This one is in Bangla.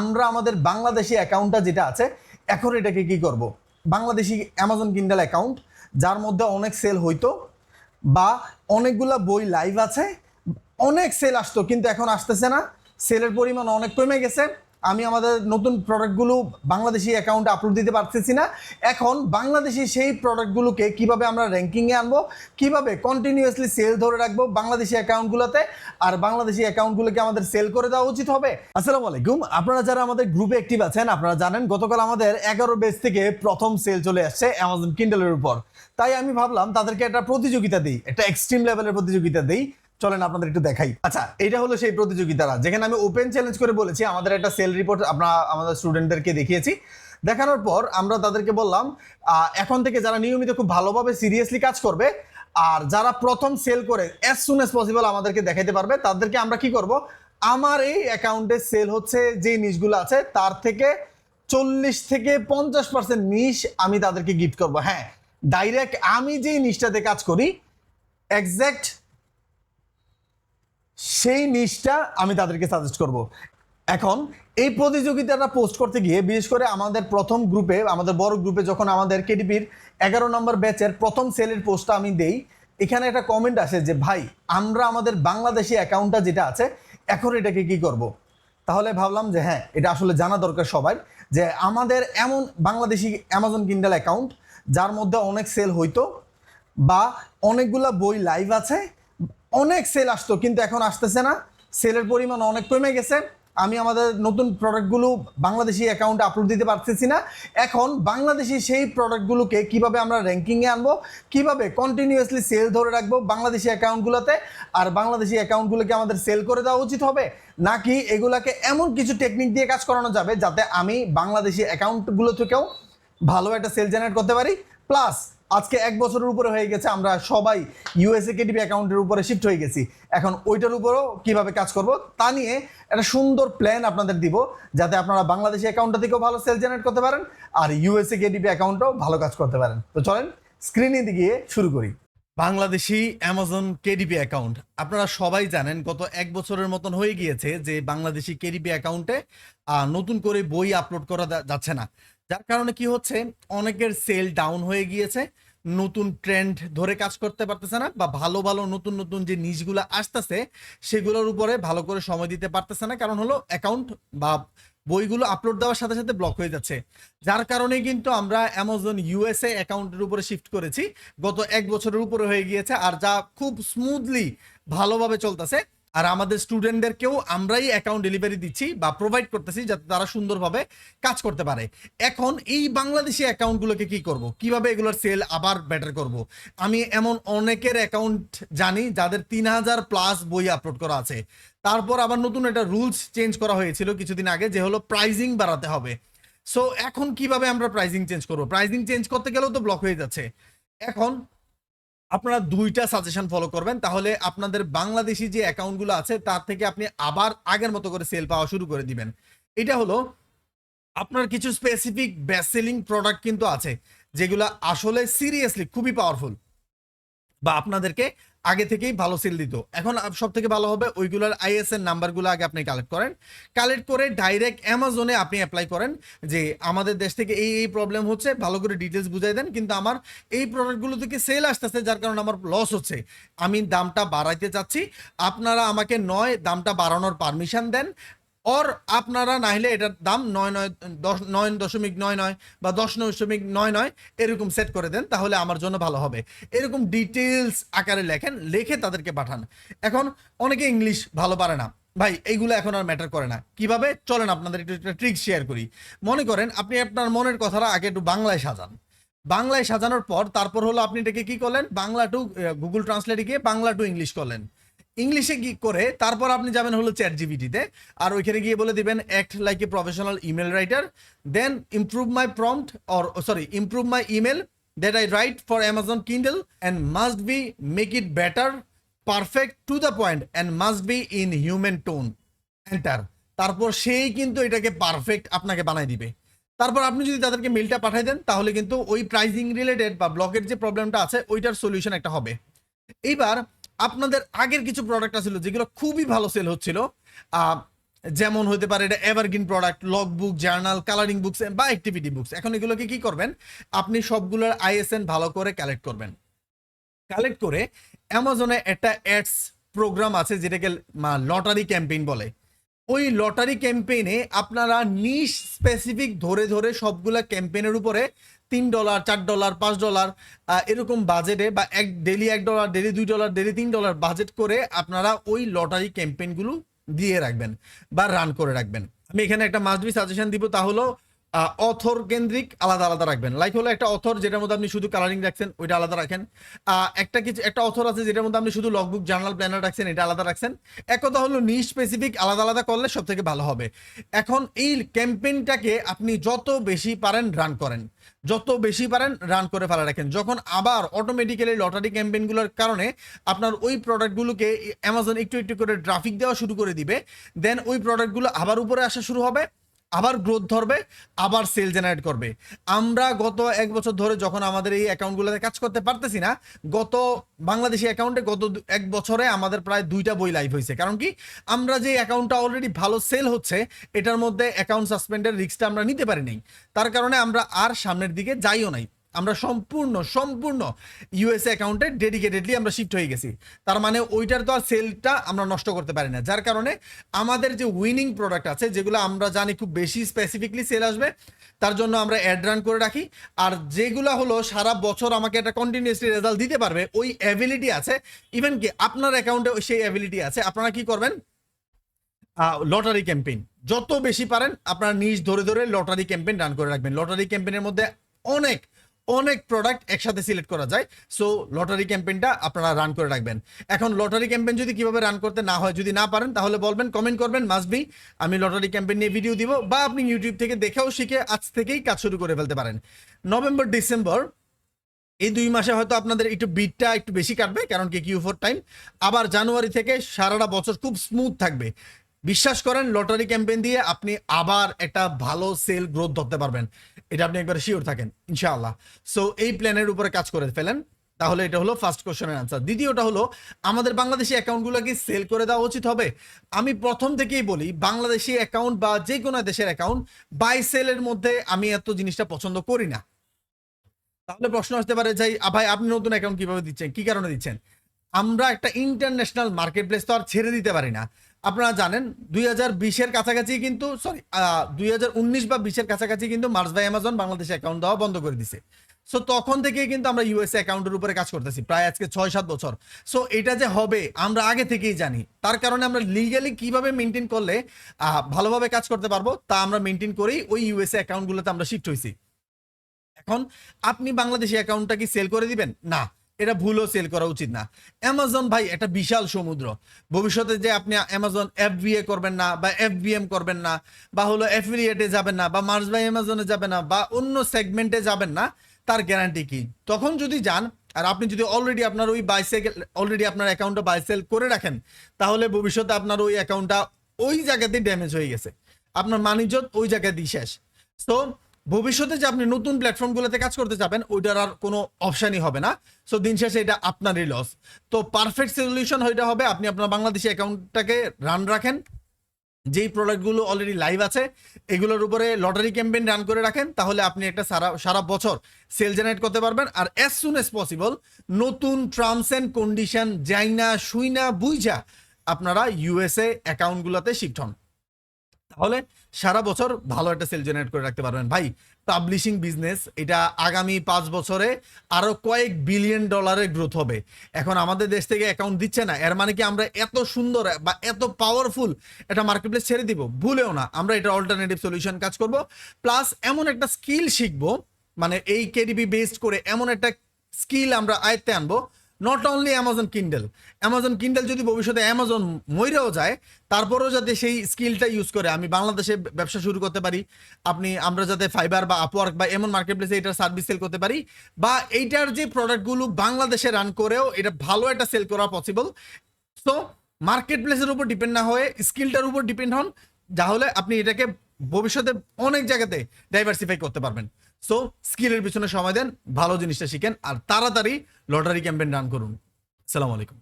আমরা আমাদের বাংলাদেশি অ্যাকাউন্টটা যেটা আছে, এখন এটাকে কি করব? বাংলাদেশি অ্যামাজন কিন্ডাল অ্যাকাউন্ট যার মধ্যে অনেক সেল হইতো বা অনেকগুলা বই লাইভ আছে। অনেক সেল আসতো, কিন্তু এখন আসতেছে না। সেলের পরিমাণ অনেক কমে গেছে। আমি আমাদের নতুন প্রোডাক্টগুলো বাংলাদেশি অ্যাকাউন্টে আপলোড দিতে পারতেছি না। এখন বাংলাদেশি সেই প্রোডাক্টগুলোকে কীভাবে আমরা র্যাঙ্কিংয়ে আনব, কীভাবে কন্টিনিউয়াসলি সেল ধরে রাখব বাংলাদেশি অ্যাকাউন্টগুলোতে আর বাংলাদেশি অ্যাকাউন্টগুলোকে আমাদের সেল করে দেওয়া উচিত হবে? আসসালামু আলাইকুম। আপনারা যারা আমাদের গ্রুপে অ্যাক্টিভ আছেন, আপনারা জানেন গতকাল আমাদের এগারো বেস থেকে প্রথম সেল চলে আসছে অ্যামাজন কিন্ডেলের উপর। তাই আমি ভাবলাম তাদেরকে একটা প্রতিযোগিতা দিই, একটা এক্সট্রিম লেভেলের প্রতিযোগিতা দিই। চলেন আপনাদের একটু দেখাই। আচ্ছা এটা হলো সেই প্রতিযোগিতারা যেখানে আমি ওপেন চ্যালেঞ্জ করে বলেছি, আমাদের একটা সেল রিপোর্ট আমরা আমাদের স্টুডেন্টদেরকে দেখিয়েছি। দেখানোর পর আমরা তাদেরকে বললাম এখন থেকে যারা নিয়মিত খুব ভালোভাবে সিরিয়াসলি কাজ করবে, আর যারা প্রথম সেল করে অ্যাজ সুন অ্যাজ পসিবল আমাদেরকে দেখাইতে পারবে, তাদেরকে আমরা কি করব? আমার এই অ্যাকাউন্টে সেল হচ্ছে যে নিশগুলো আছে, তার থেকে চল্লিশ থেকে পঞ্চাশ পার্সেন্ট নিশ আমি তাদেরকে গিফট করব। হ্যাঁ ডাইরেক্ট আমি যেই নিশটাতে কাজ করি এক্স্যাক্ট সেই নিশটা আমি তাদেরকে সাজেস্ট করব এখন এই প্রতিযোগিতাটা পোস্ট করতে গিয়ে, বিশেষ করে আমাদের প্রথম গ্রুপে আমাদের বড় গ্রুপে যখন আমাদের কেডিপির এগারো নম্বর ব্যাচের প্রথম সেলের পোস্টটা আমি দেই, এখানে একটা কমেন্ট আসে যে, ভাই, আমরা আমাদের বাংলাদেশি অ্যাকাউন্টটা যেটা আছে, এখন এটাকে কি করব। তাহলে ভাবলাম যে হ্যাঁ এটা আসলে জানা দরকার সবাই যে আমাদের এমন বাংলাদেশি অ্যামাজন কিন্ডাল অ্যাকাউন্ট যার মধ্যে অনেক সেল হইতো, বা অনেকগুলা বই লাইভ আছে অনেক সেল আসতো, কিন্তু এখন আসতেছে না। সেলের পরিমাণ অনেক কমে গেছে। আমি আমাদের নতুন প্রোডাক্টগুলো বাংলাদেশি অ্যাকাউন্টে আপলোড দিতে পারতেছি না। এখন বাংলাদেশি সেই প্রোডাক্টগুলোকে কীভাবে আমরা র্যাঙ্কিংয়ে আনব, কীভাবে কন্টিনিউয়াসলি সেল ধরে রাখব বাংলাদেশি অ্যাকাউন্টগুলোতে আর বাংলাদেশি অ্যাকাউন্টগুলোকে আমাদের সেল করে দেওয়া উচিত হবে? নাকি এগুলাকে এমন কিছু টেকনিক দিয়ে কাজ করানো যাবে, যাতে আমি বাংলাদেশি অ্যাকাউন্টগুলো থেকেও ভালো একটা সেল জেনারেট করতে পারি? প্লাস আজকে এক বছরের উপরে হয়ে গেছে, আমরা সবাই ইউএসএ কেডিপি অ্যাকাউন্টের উপরে শিফট হয়ে গেছি। এখন ওইটার উপরেও কীভাবে কাজ করব, তা নিয়ে একটা সুন্দর প্ল্যান আপনাদের দিব, যাতে আপনারা বাংলাদেশি অ্যাকাউন্টটা থেকেও ভালো সেল জেনারেট করতে পারেন, আর ইউএসএ কেডিপি অ্যাকাউন্টও ভালো কাজ করতে পারেন। তো চলেন স্ক্রিনে গিয়ে শুরু করি। বাংলাদেশি অ্যামাজন কেডিপি অ্যাকাউন্ট আপনারা সবাই জানেন গত এক বছরের মতন হয়ে গিয়েছে যে বাংলাদেশি কেডিপি অ্যাকাউন্টে নতুন করে বই আপলোড করা যাচ্ছে না। যার কারণে কি হচ্ছে, অনেকের সেল ডাউন হয়ে গিয়েছে, নতুন ট্রেন্ড ধরে কাজ করতে পারতেছে না বা ভালো ভালো, নতুন নতুন যে নিচগুলো আসতেছে, সেগুলোর উপরে ভালো করে সময় দিতে পারতেছে না। কারণ হলো অ্যাকাউন্ট বা বইগুলো আপলোড দেওয়ার সাথে সাথে ব্লক হয়ে যাচ্ছে। যার কারণে কিন্তু আমরা অ্যামাজন ইউএসএ অ্যাকাউন্টের উপরে শিফট করেছি। গত এক বছরের উপরে হয়ে গিয়েছে আর যা খুব স্মুথলি ভালোভাবে চলতেছে। আর আমাদের স্টুডেন্টদেরকেও আমরাই অ্যাকাউন্ট ডেলিভারি দিচ্ছি বা প্রোভাইড করতেছি যাতে তারা সুন্দরভাবে কাজ করতে পারে। এখন এই বাংলাদেশি অ্যাকাউন্টগুলোকে কি করব? কীভাবে এগুলোর সেল আবার বেটার করব? আমি এমন অনেকের অ্যাকাউন্ট জানি যাদের তিন হাজার প্লাস বই আপলোড করা আছে। তারপর আবার নতুন একটা রুলস চেঞ্জ করা হয়েছিল কিছুদিন আগে, যে হলো প্রাইজিং বাড়াতে হবে। সো এখন কীভাবে আমরা প্রাইজিং চেঞ্জ করব? প্রাইজিং চেঞ্জ করতে গেলেও তো ব্লক হয়ে যাচ্ছে। এখন আপনারা দুইটা সাজেশন ফলো করবেন। তাহলে আপনাদের বাংলাদেশি যে অ্যাকাউন্টগুলো আছে, তার থেকে আপনি আবার আগের মতো করে সেল পাওয়া শুরু করে দিবেন। এটা হলো, আপনার কিছু স্পেসিফিক ব্যাসেলিং প্রোডাক্ট কিন্তু আছে, যেগুলো আসলে সিরিয়াসলি খুবই পাওয়ারফুল বা আপনাদেরকে আগে থেকেই ভালো সেল দিত। এখন সব থেকে ভালো হবে ওইগুলোর আইএসএন নাম্বারগুলো আগে আপনি কালেক্ট করেন। কালেক্ট করে ডাইরেক্ট অ্যামাজনে আপনি অ্যাপ্লাই করেন যে, আমাদের দেশ থেকে এই এই প্রবলেম হচ্ছে, ভালো করে ডিটেলস বুঝাই দেন। কিন্তু আমার এই প্রোডাক্টগুলো থেকে সেল আসতেছে, যার কারণে আমার লস হচ্ছে। আমি দামটা বাড়াইতে চাচ্ছি। আপনারা আমাকে নয়, দামটা বাড়ানোর পারমিশন দেন। অর আপনারা নাহলে এটার দাম নয় নয়, দশ, নয় দশমিক নয় নয় বা দশ দশমিক নয় নয় এরকম সেট করে দেন, তাহলে আমার জন্য ভালো হবে। এরকম ডিটেলস আকারে লেখেন, লিখে তাদেরকে পাঠান। এখন অনেকে ইংলিশ ভালো পারে না। ভাই, এইগুলো এখন আর ম্যাটার করে না। কীভাবে? চলেন আপনাদের একটু, একটা ট্রিক শেয়ার করি। মনে করেন আপনি আপনার মনের কথাটা আগে একটু বাংলায় সাজান। বাংলায় সাজানোর পর তারপর হলো আপনি এটাকে কি করলেন? বাংলা টু গুগল ট্রান্সলেটে গিয়ে বাংলা টু ইংলিশ করলেন। ইংলিশে কি করে, তারপর আপনি যাবেন হলো চ্যাট জিবিটিতে আর ওইখানে গিয়ে বলে দিবেন act like a professional email writer then improve my prompt or sorry improve my email that I write for Amazon Kindle and must be make it better perfect to the point and must be in human tone enter তারপর সেই কিন্তু এটাকে পারফেক্ট আপনাকে বানাই দিবে। তারপর আপনি যদি তাদেরকে মেলটা পাঠাই দেন, তাহলে কিন্তু ওই প্রাইজিং রিলেটেড বা ব্লকের যে প্রবলেমটা আছে, ওইটার সলিউশন একটা হবে। এইবার আপনাদের আগের কিছু প্রোডাক্ট আছিল যেগুলো খুবই ভালো সেল হচ্ছিল। যেমন হতে পারে এটা evergreen product log book journal colouring books বা অ্যাক্টিভিটি বুকস এখন এগুলোকে কি করবেন? আপনি সবগুলোর আইএসএন ভালো করে কালেক্ট করবেন। কালেক্ট করে অ্যামাজনে একটা অ্যাডস প্রোগ্রাম আছে যেটাকে লটারি ক্যাম্পেইন বলে। ওই লটারি ক্যাম্পেইনে আপনারা নিশ স্পেসিফিক ধরে ধরে সবগুলা ক্যাম্পেইনের উপরে তিন ডলার চার ডলার পাঁচ ডলার এরকম বাজেটে বা এক ডেলি এক ডলার ডেলি দুই ডলার ডেলি তিন ডলার বাজেট করে আপনারা ওই লটারি ক্যাম্পেইনগুলো দিয়ে রাখবেন বা রান করে রাখবেন। আমি এখানে একটা মাস্ট বি সাজেশন দিব, তা হলো অথর কেন্দ্রিক আলাদা আলাদা রাখবেন। লাইক হলো একটা অথর যেটার মধ্যে আপনি শুধু কালারিং রাখছেন, ওইটা আলাদা রাখেন। একটা কিছু একটা অথর আছে যেটার মধ্যে আপনি শুধু লগবুক জার্নাল প্ল্যানার রাখছেন, এটা আলাদা রাখছেন। এক কথা হলো নি স্পেসিফিক আলাদা আলাদা করলে সব থেকে ভালো হবে। এখন এই ক্যাম্পেইনটাকে আপনি যত বেশি পারেন রান করেন। যত বেশি পারেন রান করে ফেলা রাখেন। যখন আবার অটোমেটিক্যালি লটারি ক্যাম্পেইনগুলোর কারণে আপনার ওই প্রোডাক্টগুলোকে অ্যামাজন একটু একটু করে ট্রাফিক দেওয়া শুরু করে দিবে দেন ওই প্রোডাক্টগুলো আবার উপরে আসা শুরু হবে। আবার গ্রোথ ধরবে, আবার সেল জেনারেট করবে। আমরা গত এক বছর ধরে যখন আমাদের এই অ্যাকাউন্টগুলোতে কাজ করতে পারতেছি না, গত বাংলাদেশি অ্যাকাউন্টে গত এক বছরে আমাদের প্রায় দুইটা বই লাইভ হয়েছে। কারণ কি? আমরা যে অ্যাকাউন্টটা অলরেডি ভালো সেল হচ্ছে, এটার মধ্যে অ্যাকাউন্ট সাসপেন্ডের রিস্কটা আমরা নিতে পারি নাই। তার কারণে আমরা আর সামনের দিকে যাইও নাই। আমরা সম্পূর্ণ সম্পূর্ণ ইউএসএ অ্যাকাউন্টে ডেডিকেটেডলি আমরা শিফট হয়ে গেছি। তার মানে ওইটার তো আর সেলটা আমরা নষ্ট করতে পারি না। যার কারণে আমাদের যে উইনিং প্রোডাক্ট আছে, যেগুলো আমরা জানি খুব বেশি স্পেসিফিকলি সেল আসবে, তার জন্য আমরা অ্যাড রান করে রাখি। আর যেগুলো হলো সারা বছর আমাকে একটা কন্টিনিউসলি রেজাল্ট দিতে পারবে, ওই অ্যাবিলিটি আছে। ইভেন কি আপনার অ্যাকাউন্টে সেই অ্যাবিলিটি আছে। আপনারা কি করবেন? লটারি ক্যাম্পেইন যত বেশি পারেন, আপনারা নিজ ধরে ধরে লটারি ক্যাম্পেইন রান করে রাখবেন। লটারি ক্যাম্পেইনের মধ্যে অনেক অনেক প্রোডাক্ট একসাথে সিলেক্ট করা যায়। সো লটারি ক্যাম্পেইনটা আপনারা রান করে রাখবেন। এখন লটারি ক্যাম্পেইন যদি কীভাবে রান করতে না হয়, যদি না পারেন, তাহলে বলবেন কমেন্ট করবেন মাস্ট বি আমি লটারি ক্যাম্পেইন নিয়ে ভিডিও দিব বা আপনি ইউটিউব থেকে দেখেও শিখে আজ থেকেই কাজ শুরু করে ফেলতে পারেন। নভেম্বর ডিসেম্বর এই দুই মাসে হয়তো আপনাদের একটু বিটটা একটু বেশি কাটবে, কারণ কি কিউ ফোর টাইম আবার জানুয়ারি থেকে সারাটা বছর খুব স্মুথ থাকবে। বিশ্বাস করেন, লটারি ক্যাম্পেইন দিয়ে আপনি আবার একটা ভালো সেল গ্রোথ ধরতে পারবেন। এটা আপনি একবার শিওর থাকেন, ইনশাআল্লাহ। সো এই প্ল্যানের উপরে কাজ করে ফেলেন। তাহলে এটা হলো ফার্স্ট কোশ্চেনের আনসার দ্বিতীয়টা হলো, আমাদের বাংলাদেশি অ্যাকাউন্টগুলো কি সেল করে দেওয়া উচিত হবে? আমি প্রথম থেকেই বলি, বাংলাদেশি অ্যাকাউন্ট বা যে কোনো দেশের অ্যাকাউন্ট বাই সেলের মধ্যে আমি এত জিনিসটা পছন্দ করি না। তাহলে প্রশ্ন আসতে পারে যাই ভাই, আপনি নতুন অ্যাকাউন্ট কীভাবে দিচ্ছেন? কি কারণে দিচ্ছেন? আমরা একটা ইন্টারন্যাশনাল মার্কেট প্লেস তো আর ছেড়ে দিতে পারি না। আপনারা জানেন, দুই হাজার বিশের কাছাকাছি কিন্তু সরি দুই হাজার উনিশ বা বিশের কাছাকাছি কিন্তু মার্স বাই অ্যামাজন বাংলাদেশে অ্যাকাউন্ট দেওয়া বন্ধ করে দিছে। সো তখন থেকে কিন্তু আমরা ইউএসএ অ্যাকাউন্টের উপরে কাজ করতেছি, প্রায় আজকে ছয় সাত বছর। সো এটা যে হবে, আমরা আগে থেকেই জানি। তার কারণে আমরা লিগালি কীভাবে মেনটেন করলে ভালোভাবে কাজ করতে পারব, তা আমরা মেনটেন করেই ওই ইউএসএ অ্যাকাউন্টগুলোতে আমরা শিফট হয়েছি এখন, আপনি বাংলাদেশি অ্যাকাউন্টটা কি সেল করে দিবেন? না। এটা ভুলও সেল করা উচিত না। অ্যামাজন ভাই একটা বিশাল সমুদ্র। ভবিষ্যতে যে আপনি অ্যামাজন এফবিএ করবেন না বা এফবিএম করবেন না, বা হলো অ্যাফিলিয়েটে যাবেন না, বা মার্স বাই অ্যামাজনে যাবেন না, বা অন্য সেগমেন্টে যাবেন না, তার গ্যারান্টি কি? তখন যদি যান, আর আপনি যদি অলরেডি আপনার ওই বাইসাইকেল অলরেডি আপনার অ্যাকাউন্টটা বাইসেল করে রাখেন, তাহলে ভবিষ্যতে আপনার ওই অ্যাকাউন্টটা ওই জায়গাতেই ড্যামেজ হয়ে গেছে। আপনার মানিজ্য ওই জায়গায় দিয়ে শেষ। তো ভবিষ্যতে যে আপনি নতুন প্ল্যাটফর্মগুলোতে কাজ করতে যাবেন ওইটার আর কোনো অপশানই হবে না। সো দিন শেষে এটা আপনারই লস তো পারফেক্ট সলিউশন ওইটা হবে, আপনি আপনার বাংলাদেশি অ্যাকাউন্টটাকে রান রাখেন। যেই প্রোডাক্টগুলো অলরেডি লাইভ আছে, এগুলোর উপরে লটারি ক্যাম্পেইন রান করে রাখেন, তাহলে আপনি একটা সারা সারা বছর সেল জেনারেট করতে পারবেন। আর অ্যাজ সুন এস পসিবল নতুন টার্মস অ্যান্ড কন্ডিশন যাইনা, শুইনা, বুইঝা আপনারা ইউএসএ অ্যাকাউন্টগুলোতে হন। তাহলে সারা বছর ভালো একটা সেল জেনারেট করে রাখতে পারবেন। ভাই পাবলিশিং বিজনেস এটা আগামী পাঁচ বছরে আরও কয়েক বিলিয়ন ডলারের গ্রোথ হবে। এখন আমাদের দেশ থেকে অ্যাকাউন্ট দিচ্ছে না, এর মানে কি আমরা এত সুন্দর বা এত পাওয়ারফুল একটা মার্কেট প্লেস ছেড়ে দিব? ভুলেও না, আমরা এটা অল্টারনেটিভ সলিউশন কাজ করব। প্লাস এমন একটা স্কিল শিখব মানে এই কেডিবি বেসড করে এমন একটা স্কিল আমরা আয়ত্তে আনব not only Amazon Kindle Amazon Kindle যদি ভবিষ্যতে অ্যামাজন মইরেও যায়, তারপরেও যাতে সেই স্কিলটা ইউজ করে, আমি বাংলাদেশে ব্যবসা শুরু করতে পারি, আপনি, আমরা যাতে ফাইবার বা আপওয়ার্ক বা এমন মার্কেট প্লেসে এটার সার্ভিস সেল করতে পারি, বা এইটার যে প্রোডাক্টগুলো বাংলাদেশে রান করেও এটা ভালো একটা সেল করা পসিবল সো মার্কেট প্লেসের উপর ডিপেন্ড না হয়ে স্কিলটার উপর ডিপেন্ড হন, তাহলে আপনি এটাকে ভবিষ্যতে অনেক জায়গাতে ডাইভার্সিফাই করতে পারবেন। সো স্কিলের পিছনে সময় দেন, ভালো জিনিসটা শিখেন, আর তাড়াতাড়ি লটারি ক্যাম্পেন রান করুন। সালাম আলাইকুম।